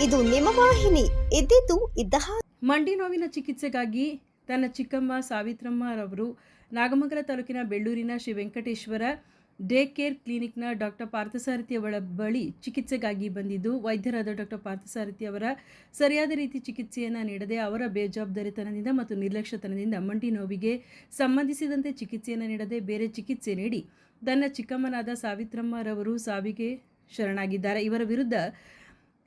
ಹಿಮವಾಹಿನಿ ಇದ್ದಿದ್ದು ಇದ್ದ ಮಂಡಿ ನೋವಿನ ಚಿಕಿತ್ಸೆಗಾಗಿ ತನ್ನ ಚಿಕ್ಕಮ್ಮ ಸಾವಿತ್ರಮ್ಮರವರು ನಾಗಮಂಗಲ ತಾಲೂಕಿನ ಬೆಳ್ಳೂರಿನ ಶ್ರೀ ವೆಂಕಟೇಶ್ವರ ಡೇ ಕೇರ್ ಕ್ಲಿನಿಕ್ನ ಡಾಕ್ಟರ್ ಪಾರ್ಥಸಾರಥಿ ಅವರ ಬಳಿ ಚಿಕಿತ್ಸೆಗಾಗಿ ಬಂದಿದ್ದು, ವೈದ್ಯರಾದ ಡಾಕ್ಟರ್ ಪಾರ್ಥಸಾರಥಿ ಅವರ ಸರಿಯಾದ ರೀತಿ ಚಿಕಿತ್ಸೆಯನ್ನು ನೀಡದೆ ಅವರ ಬೇಜವಾಬ್ದಾರಿತನದಿಂದ ಮತ್ತು ನಿರ್ಲಕ್ಷ್ಯತನದಿಂದ ಮಂಡಿ ನೋವಿಗೆ ಸಂಬಂಧಿಸಿದಂತೆ ಚಿಕಿತ್ಸೆಯನ್ನು ನೀಡದೆ ಬೇರೆ ಚಿಕಿತ್ಸೆ ನೀಡಿ ತನ್ನ ಚಿಕ್ಕಮ್ಮನಾದ ಸಾವಿತ್ರಮ್ಮರವರು ಸಾವಿಗೆ ಶರಣಾಗಿದ್ದಾರೆ. ಇವರ ವಿರುದ್ಧ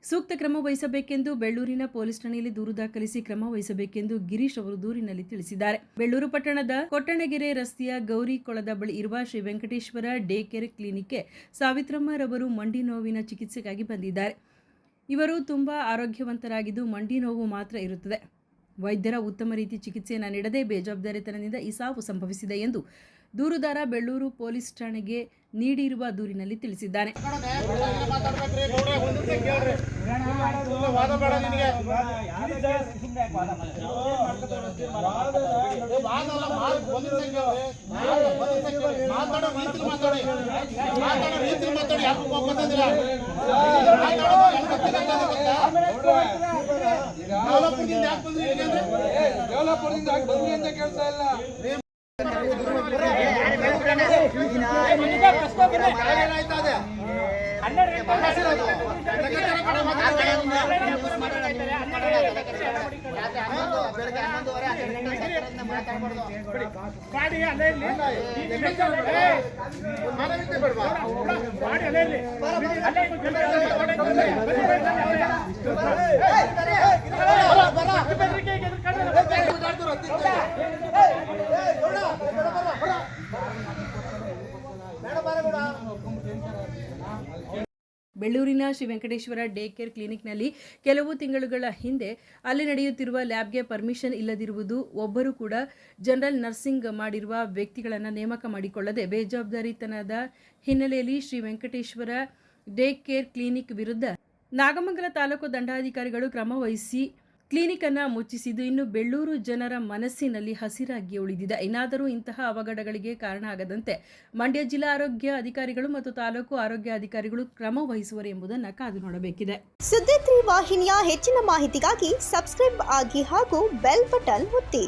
ಸೂಕ್ತ ಕ್ರಮ ವಹಿಸಬೇಕೆಂದು ಬೆಳ್ಳೂರಿನ ಪೊಲೀಸ್ ಠಾಣೆಯಲ್ಲಿ ದೂರು ದಾಖಲಿಸಿ ಕ್ರಮ ವಹಿಸಬೇಕೆಂದು ಗಿರೀಶ್ ಅವರು ದೂರಿನಲ್ಲಿ ತಿಳಿಸಿದ್ದಾರೆ. ಬೆಳ್ಳೂರು ಪಟ್ಟಣದ ಕೊಟ್ಟಣಗೆರೆ ರಸ್ತೆಯ ಗೌರಿ ಕೊಳದ ಬಳಿ ಇರುವ ಶ್ರೀ ವೆಂಕಟೇಶ್ವರ ಡೇ ಕೇರ್ ಕ್ಲಿನಿಕ್ಗೆ ಸಾವಿತ್ರಮ್ಮರವರು ಮಂಡಿ ನೋವಿನ ಚಿಕಿತ್ಸೆಗಾಗಿ ಬಂದಿದ್ದಾರೆ. ಇವರು ತುಂಬ ಆರೋಗ್ಯವಂತರಾಗಿದ್ದು ಮಂಡಿ ನೋವು ಮಾತ್ರ ಇರುತ್ತದೆ. ವೈದ್ಯರ ಉತ್ತಮ ರೀತಿ ಚಿಕಿತ್ಸೆಯನ್ನು ನೀಡದೆ ಬೇಜವಾಬ್ದಾರಿತನದಿಂದ ಈ ಸಾವು ಸಂಭವಿಸಿದೆ ಎಂದು ದೂರುದಾರ ಬೆಳ್ಳೂರು ಪೊಲೀಸ್ ಠಾಣೆಗೆ ನೀಡಿರುವ ದೂರಿನಲ್ಲಿ ತಿಳಿಸಿದ್ದಾನೆ ಮಾತಾಡೋ ರೀತಿ ಮಾತಾಡಿ ಮಾತಾಡೋ ರೀತಿ ಮಾತಾಡಿ ಯಾಕೆ ಗೊತ್ತಿಲ್ಲ ಡೆವಲಪ್ಮೆಂಟ್ ಯಾಕೆ ಬಂದ್ರಿ? ಡೆವಲಪರ್ದಿಂದ ಯಾಕೆ ಬಂದ್ರಿ ಅಂತ ಕೇಳ್ತಾ ಇಲ್ಲ? ಸಮಸ್ಯೆ ಅದು. ಲೆಕ್ಕಾಚಾರ ಮಾಡಿ ಮಾತಾಡಿ. ಮಾನವೀಯತೆ ಬೇಡ್ವಾ? ಬೆಳ್ಳೂರಿನ ಶ್ರೀ ವೆಂಕಟೇಶ್ವರ ಡೇ ಕೇರ್ ಕ್ಲಿನಿಕ್ನಲ್ಲಿ ಕೆಲವು ತಿಂಗಳುಗಳ ಹಿಂದೆ ಅಲ್ಲಿ ನಡೆಯುತ್ತಿರುವ ಲ್ಯಾಬ್ಗೆ ಪರ್ಮಿಷನ್ ಇಲ್ಲದಿರುವುದು ಒಬ್ಬರು ಕೂಡ ಜನರಲ್ ನರ್ಸಿಂಗ್ ಮಾಡಿರುವ ವ್ಯಕ್ತಿಗಳನ್ನು ನೇಮಕ ಮಾಡಿಕೊಳ್ಳದೆ ಬೇಜವಾಬ್ದಾರಿತನದ ಹಿನ್ನೆಲೆಯಲ್ಲಿ Shri Venkateshwara day care clinic ವಿರುದ್ಧ ನಾಗಮಂಗಲ ತಾಲೂಕು ದಂಡಾಧಿಕಾರಿಗಳು ಕ್ರಮ ವಹಿಸಿ ಕ್ಲಿನಿಕ್ ಅನ್ನ ಮುಚ್ಚಿಸಿದ್ದು ಇನ್ನು ಬೆಳ್ಳೂರು ಜನರ ಮನಸ್ಸಿನಲ್ಲಿ ಹಸಿರಾಗಿ ಉಳಿದಿದೆ. ಏನಾದರೂ ಇಂತಹ ಅವಘಡಗಳಿಗೆ ಕಾರಣ ಆಗದಂತೆ ಮಂಡ್ಯ ಜಿಲ್ಲಾ ಆರೋಗ್ಯ ಅಧಿಕಾರಿಗಳು ಮತ್ತು ತಾಲೂಕು ಆರೋಗ್ಯ ಅಧಿಕಾರಿಗಳು ಕ್ರಮ ವಹಿಸುವರು ಎಂಬುದನ್ನು ಕಾದು ನೋಡಬೇಕಿದೆ. ಸುದ್ದಿ ವಾಹಿನಿಯ ಹೆಚ್ಚಿನ ಮಾಹಿತಿಗಾಗಿ ಸಬ್ಸ್ಕ್ರೈಬ್ ಆಗಿ ಹಾಗೂ ಬೆಲ್ ಬಟನ್ ಒತ್ತಿ.